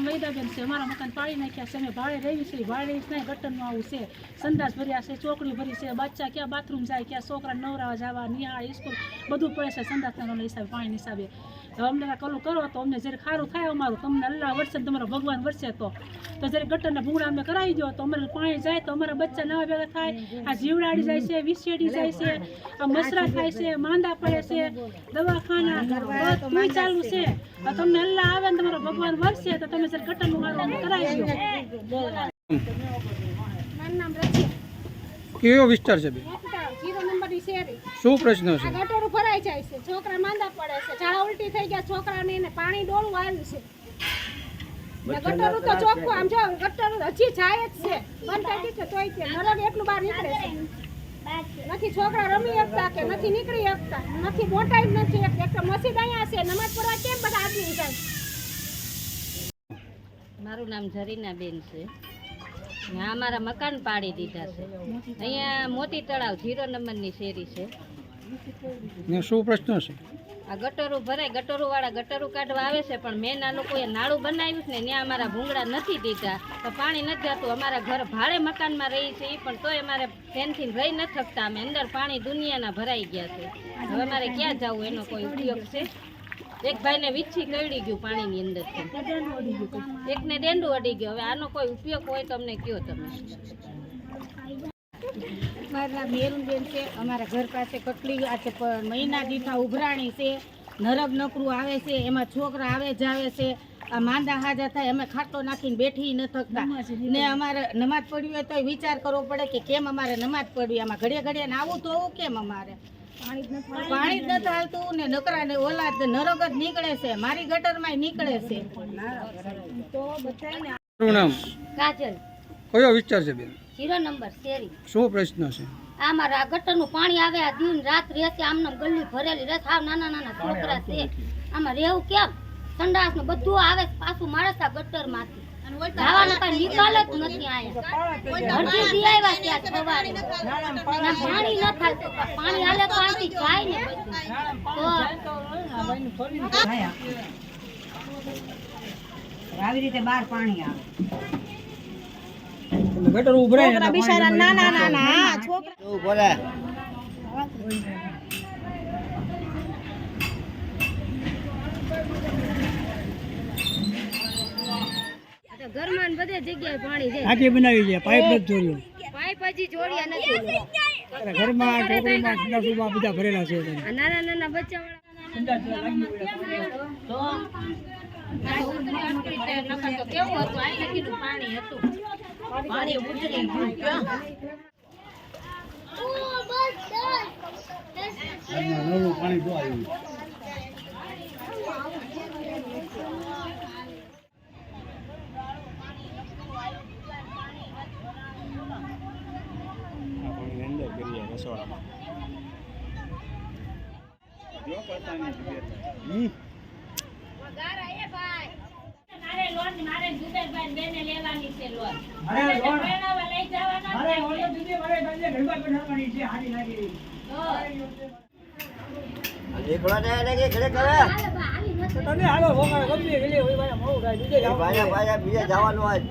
નામ વૈદાબેન છે અમારા મકાન પાડી નાખ્યા છે, અમે ભાડે રહી છે ભાડે જ નહીં ગટરનું આવું છે સંદાસ ભર્યા છે, ચોકડી ભરી છે બચ્ચા ક્યાં બાથરૂમ જાય, ક્યાં છોકરા નવરાવા જવા, નિહાળ સ્કૂલ બધું પડે છે સંદાસના હિસાબે, પાણીના હિસાબે. હવે અમને કલું કરો તો અમને જ્યારે ખારું થાય અમારું તમને અલ્લાહ વરસે તમારો ભગવાન વરસે તો. તો જ્યારે ગટરના ભૂંગળા અમે કરાવી દો, તો અમારે પાણી જાય, તો અમારા બચ્ચા નવા ભેગા થાય, આ જીવડાડી જાય છે વિશેડી જાય છે, આ મસરા થાય છે, માંદા પડે છે, દવાખાના, બધું ચાલુ છે. તમને અલ્લાહ આવે ને તમારો ભગવાન વરસે, તો તમે જ્યારે ગટરનું મારું કરાવી દો. કેવો વિસ્તાર છે બેન? શેરી શું પ્રશ્ન છે? આ ભરાઈ જાય છે. છોકરા માંદા પડે છે. ઝાડા ઉલટી થઈ ગયા છોકરાને એને પાણી ડોળું આવ્યું છે. ને તો ચોખ્ખું આમ જો ગટર હજી જાય જ છે. બંધ થઈ છે તોય તે નરક એટલું બહાર નીકળે છે. નથી છોકરા રમી શકતા કે નથી નીકળી શકતા. નથી મોટા જ નથી એક એક તો મસ્જિદ અહીંયા છે નમાજ પડવા કેમ બધા આદમી જાય? મારું નામ ઝરીના બેન છે. આ અમારા મકાન પાડી દીધા છે. અહીંયા મોતી તળાવ ઝીરો નંબરની શેરી છે. ને શું પ્રશ્ન છે? આ ગટરો ભરાય ગટરો વાળા ગટરો કાઢવા આવે છે પણ મેં ના લોકોએ નાળું બનાવ્યું છે ને ત્યાં અમારા ભૂંગળા નથી દીધા. તો પાણી નથી જતું અમારા ઘર ભાડે મકાનમાં રહી છે એ પણ તોય અમારે ફેનથી રહી ન શકતા. અમે અંદર પાણી દુનિયાના ભરાઈ ગયા છે. હવે અમારે ક્યાં જવું એનો કોઈ ઉપયોગ છે? એક ભાઈને વીછી કરડી ગયું પાણીની અંદર એકને ડેંડું અડી ગયું. હવે આનો કોઈ ઉપયોગ હોય તમને કયો તમે. મારું નામ મેરુનબેન છે અમારા ઘર પાસે કટલી આ છે મહિના દીઠા ઉભરાણી છે નરક નકરું આવે છે એમાં છોકરા આવે જાવે છે આ માંદા હાજા થાય અમે ખાટો નાખીને બેઠી ન થકતા. ને અમારે નમાજ પડવી હોય તો વિચાર કરવો પડે કે કેમ અમારે નમાજ પડવી આમાં ઘડીએ ઘડીએ ને આવું તો આવું કેમ અમારે? પાણી જ નથી હાલતું ને નકરા ને ઓલા નરક જ નીકળે છે. મારી ગટરમાં નીકળે છે. શું નામ? કાજલ. કયો વિસ્તાર છે બેન? જીરો નંબર શેરી. શું પ્રશ્ન છે? આ મારા ગટરનું પાણી આવે આ દિન રાત રહેશે આમને ગલ્લી ભરેલી રહે સાવ નાના નાના છોકરા છે. આમાં રહેવું કેમ? સંડાસ ને બધું આવે પાછું માણસ આ ગટરમાંથી જવાનો કઈ નિકાલ જ નથી આયા અડધી દી આવ્યા ત્યાં સવારે ના પાણી ન થાય પાણી હાલે તો આથી જાય ને બધું. તો આવી. રીતે બહાર પાણી આવે. ગટર ઉભરાય બિચારા નાના નાના છોકરા. ઘરમાં બધે જગ્યાએ પાણી છે. ટાંકી બનાવી છે પાઇપ નથી જોડ્યો. પાઇપ હજી જોડ્યા નથી. ઘરમાં ચોકડીમાં સંડાસોમાં બધા ભરેલા છે નાના નાના બચ્ચા કેવું હતું? આ નદીનું પાણી હતું. પાણી ઉતરી ગયું પાણી જો આવ્યું મારે લોન મારે જુબેરભાઈ બેને લેવાની છે લોન મારે લોન પહેરાવા લઈ જવાના મારે છે. ઓર્ડર દીધી મારે ગંજે ઘરમાં બેઠાવાની છે હાડી લાગી તો તમે હાલો ભોગા ગમે ગલી હોય ભાઈ મોડું થાય બીજે જાવ નવું